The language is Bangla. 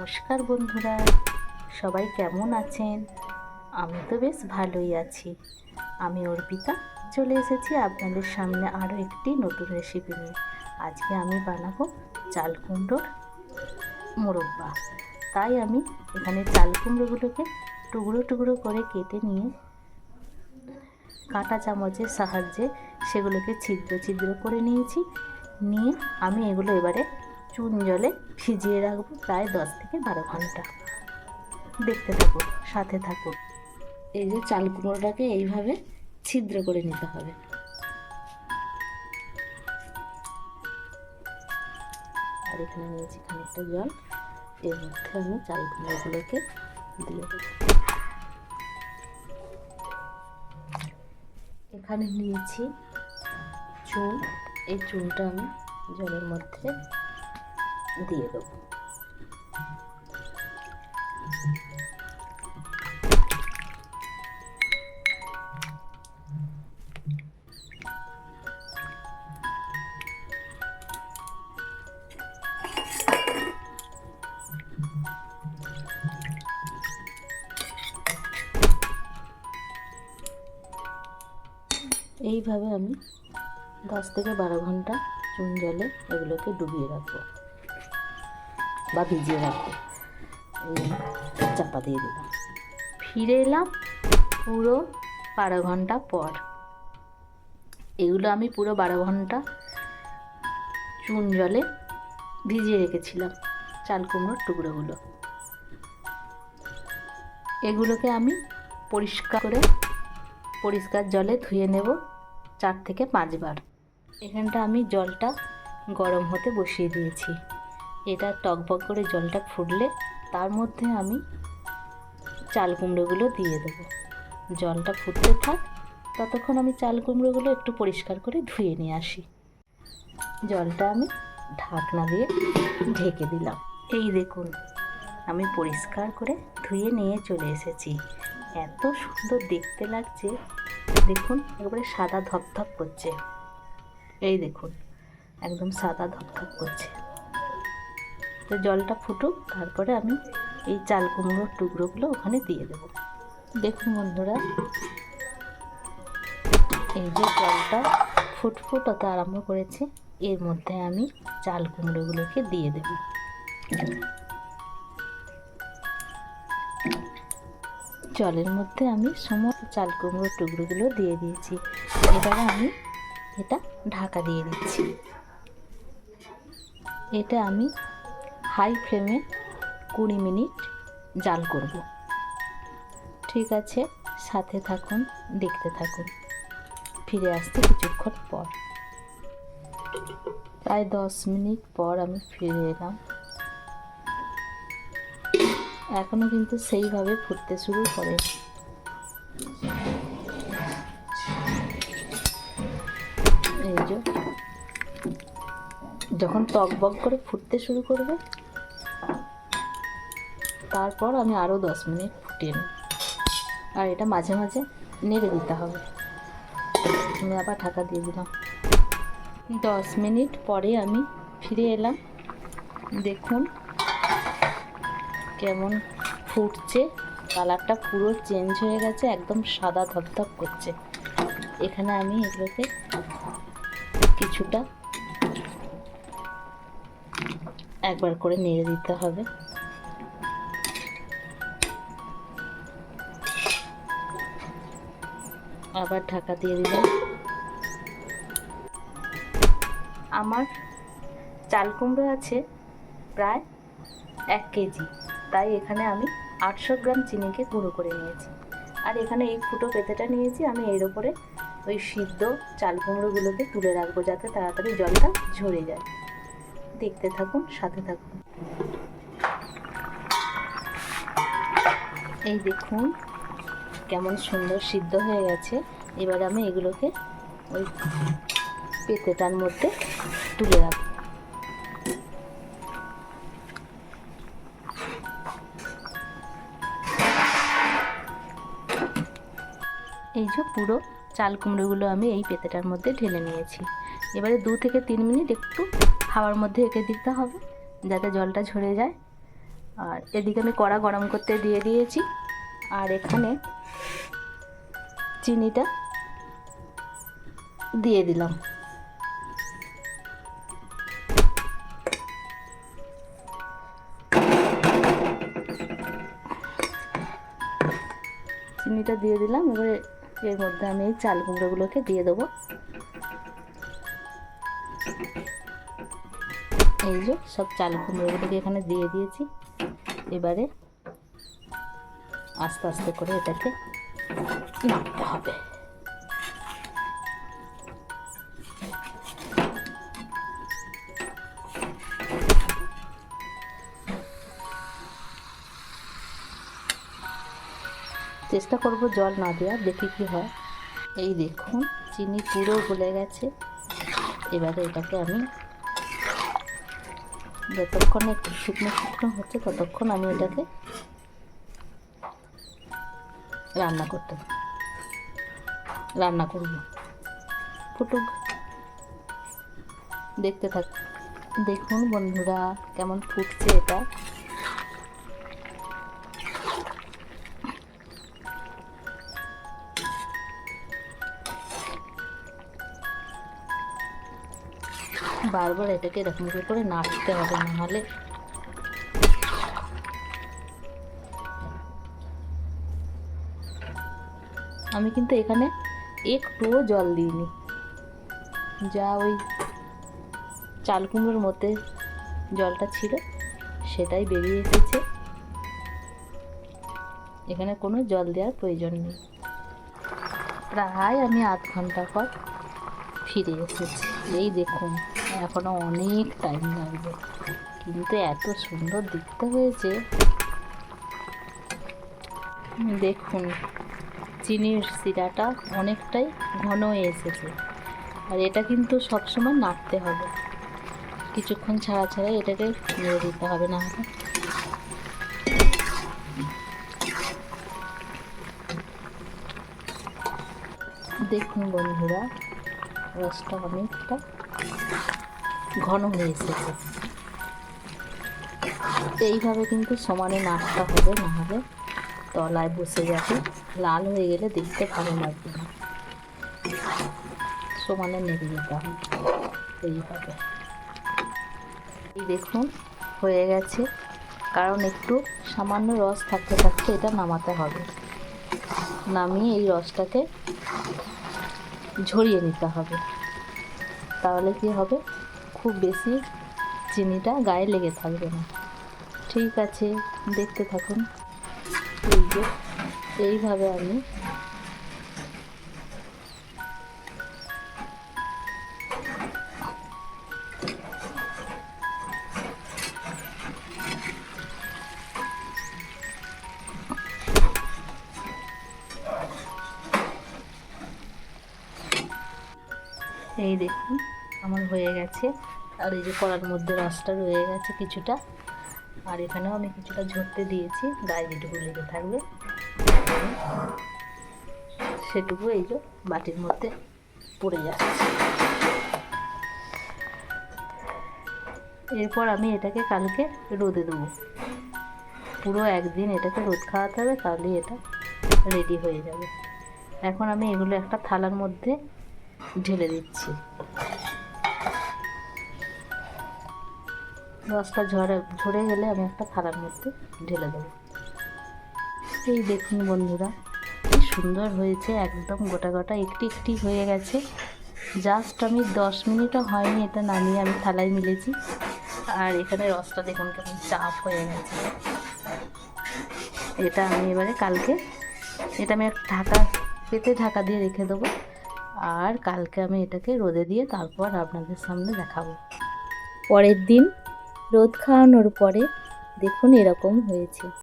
নমস্কার বন্ধুরা, সবাই কেমন আছেন? আমি তো বেশ ভালোই আছি। আমি অর্পিতা, চলে এসেছি আপনাদের সামনে আরও একটি নতুন রেসিপি নিয়ে। আজকে আমি বানাবো চাল কুমড়োর মোরব্বা। তাই আমি এখানে চাল কুমড়োগুলোকে টুকরো টুকরো করে কেটে নিয়ে কাঁটা চামচের সাহায্যে সেগুলোকে ছিদ্র ছিদ্র করে নিয়েছি। নিয়ে আমি এগুলো এবারে চুন জলে ভিজিয়ে রাখব প্রায় দশ থেকে বারো ঘণ্টা। দেখতে থাকুন, সাথে থাকুন। এই যে চাল কুমড়োটাকে এইভাবে ছিদ্র করে নিতে হবে। আর এখানে নিয়েছি খানিকটা জল। এর মধ্যে আমি চাল কুমড়োগুলোকে দিয়ে এখানে নিয়েছি চুন। এই চুনটা আমি জলের মধ্যে দিয়ে দেবো। এইভাবে আমি দশ থেকে বারো ঘণ্টা চুন জলে এগুলোকে ডুবিয়ে রাখব। বা ভিজিয়ে রাখব এই চাপা দিয়ে দিলাম। ফিরে এলাম পুরো বারো ঘণ্টা পর। এগুলো আমি পুরো বারো ঘণ্টা চুন জলে ভিজিয়ে রেখেছিলাম চাল কুমড়োর টুকরোগুলো। এগুলোকে আমি পরিষ্কার করে পরিষ্কার জলে ধুয়ে নেব চার থেকে পাঁচবার। এখানটা আমি জলটা গরম হতে বসিয়ে দিয়েছি। এটা টকবক করে জলটা ফুটলে তার মধ্যে আমি চাল কুমড়োগুলো দিয়ে দেবো। জলটা ফুটতে থাক, ততক্ষণ আমি চাল কুমড়োগুলো একটু পরিষ্কার করে ধুয়ে নিয়ে আসি। জলটা আমি ঢাকনা দিয়ে ঢেকে দিলাম। এই দেখুন, আমি পরিষ্কার করে ধুয়ে নিয়ে চলে এসেছি। এত সুন্দর দেখতে লাগছে। দেখুন, একেবারে সাদা ধপধপ করছে। এই দেখুন, একদম সাদা ধপধপ করছে। তো জলটা ফুটুক, তারপরে আমি এই চাল কুমড়োর টুকরোগুলো ওখানে দিয়ে দেবো। দেখুন বন্ধুরা, এই যে জলটা ফুটফুট হতে আরম্ভ করেছে, এর মধ্যে আমি চাল কুমড়োগুলোকে দিয়ে দেবো। জলের মধ্যে আমি সমস্ত চাল কুমড়োর টুকরোগুলো দিয়ে দিয়েছি। এবারে আমি এটা ঢাকা দিয়ে দিচ্ছি। এটা আমি হাই ফ্লেমে কুড়ি মিনিট জাল করব। ঠিক আছে, সাথে থাকুন, দেখতে থাকুন। ফিরে আসতে কিছুক্ষণ পর। প্রায় দশ মিনিট পর আমি ফিরে এলাম। এখনও কিন্তু সেইভাবে ফুটতে শুরু করে যখন টক বক করে ফুটতে শুরু করবে, তারপর আমি আরও দশ মিনিট ফুটিয়ে নিই আর এটা মাঝে মাঝে নেড়ে দিতে হবে। আমি আবার ঢাকা দিয়ে দিলাম। দশ মিনিট পরে আমি ফিরে এলাম। দেখুন কেমন ফুটছে। কালারটা পুরো চেঞ্জ হয়ে গেছে, একদম সাদা ধপধপ করছে। এখানে আমি এগুলোকে কিছুটা একবার করে নেড়ে দিতে হবে। আবার ঢাকা দিয়ে দিলাম। আমার চাল কুমড়ো আছে প্রায় এক কেজি, তাই এখানে আমি আটশো গ্রাম চিনিকে গুঁড়ো করে নিয়েছি। আর এখানে এই ফুটো পেতেটা নিয়েছি, আমি এর ওপরে ওই সিদ্ধ চাল কুমড়োগুলোকে তুলে রাখব যাতে তাড়াতাড়ি জলটা ঝরে যায়। দেখতে থাকুন, সাথে থাকুন। এই দেখুন, কেমন সুন্দর সিদ্ধ হয়ে গেছে। এবার আমি এগুলোকে ওই পেতেটার মধ্যে তুলে রাখব। এই যে পুরো চাল কুমড়োগুলো আমি এই পেতেটার মধ্যে ঢেলে নিয়েছি। এবারে দু থেকে তিন মিনিট একটু হাওয়ার মধ্যে এঁকে দিতে হবে, যাতে জলটা ঝরে যায়। আর এদিকে আমি কড়া গরম করতে দিয়ে দিয়েছি। আর এখানে চিনিটা দিয়ে দিলাম। চিনিটা দিয়ে দিলাম, এবারে এর মধ্যে আমি এই চাল কুমড়োগুলোকে দিয়ে দেবো। এই যে সব চাল কুমড়োগুলোকে এখানে দিয়ে দিয়েছি। এবারে আস্তে আস্তে করে এটাকে নাড়তে হবে। চেষ্টা করব জল না দেওয়া দেখি কি হয়। এই দেখুন, চিনি পুরো গলে গেছে। এবারে এটাকে আমি যতক্ষণ একটু শুকনো শুকনো হচ্ছে, ততক্ষণ আমি এটাকে রান্না করতে রান্না করব। ফুটুক। দেখতে থাক। দেখুন বন্ধুরা, কেমন ফুটছে এটা। বারবার এটাকে এরকম করে নাড়তে হবে নাহলে আমি কিন্তু এখানে একটুও জল দিইনি। যা ওই চাল কুমড়োর মধ্যে জলটা ছিল, সেটাই বেরিয়ে এসেছে। এখানে কোনো জল দেওয়ার প্রয়োজন নেই। প্রায় আমি আধ ঘণ্টা পর ফিরে এসেছি। এই দেখুন। এখনও অনেক টাইম লাগবে। কিন্তু এত সুন্দর দেখতে হয়েছে। দেখুন, চিনির শিরাটা অনেকটাই ঘন হয়ে এসেছে। আর এটা কিন্তু সবসময় নাড়তে হবে। কিছুক্ষণ ছাড়া ছাড়া এটাকে নেড়ে দিতে হবে, না দেখুন বন্ধুরা, রসটা অনেকটা ঘন হয়ে এসেছে। এইভাবে কিন্তু সমানে নাড়তে হবে, না হবে, তলায় বসে যাবে। লাল হয়ে গেলে দেখতে ভালো লাগবে না। সমানে নেড়ে যেতে হবে। এইভাবে। এই দেখুন, হয়ে গেছে। কারণ একটু সামান্য রস থাকতে থাকতে এটা নামাতে হবে। নামিয়ে এই রসটাকে ঝরিয়ে নিতে হবে। তাহলে কি হবে? খুব বেশি চিনিটা গায়ে লেগে থাকবে না। ঠিক আছে, দেখতে থাকুন। এই যে, এইভাবে আমি এই দেখুন আমার হয়ে গেছে। আর এই যে কড়ার মধ্যে রসটা রয়ে গেছে কিছুটা। আর এখানেও আমি কিছুটা ঝরতে দিয়েছি। গায়ে যেটুকু লেগে থাকবে। সেটুকু এই যে বাটির মধ্যে পড়ে যাচ্ছে। এরপর আমি এটাকে কালকে রোদে দেবো। পুরো একদিন এটাকে রোদ খাওয়াতে হবে, তাহলেই এটা রেডি হয়ে যাবে। এখন আমি এগুলো একটা থালার মধ্যে ঢেলে দিচ্ছি। রসটা ঝরে ঝরে গেলে আমি একটা থালার মধ্যে ঢেলে দেবো। এই দেখুন বন্ধুরা, কি সুন্দর হয়েছে, একদম গোটা গোটা একটি একটি হয়ে গেছে। জাস্ট আমি দশ মিনিটও হয়নি এটা নামিয়ে আমি থালায় মিলেছি। আর এখানে রসটা দেখুন কেমন চাপ হয়ে গেছে। এটা আমি এবারে কালকে, এটা আমি একটা ঢাকা, পেতে ঢাকা দিয়ে রেখে দেবো। আর কালকে আমি এটাকে রোদে দিয়ে তারপর আপনাদের সামনে দেখাবো। পরের দিন রোদ খাওয়ানোর পরে দেখুন এরকম হয়েছে।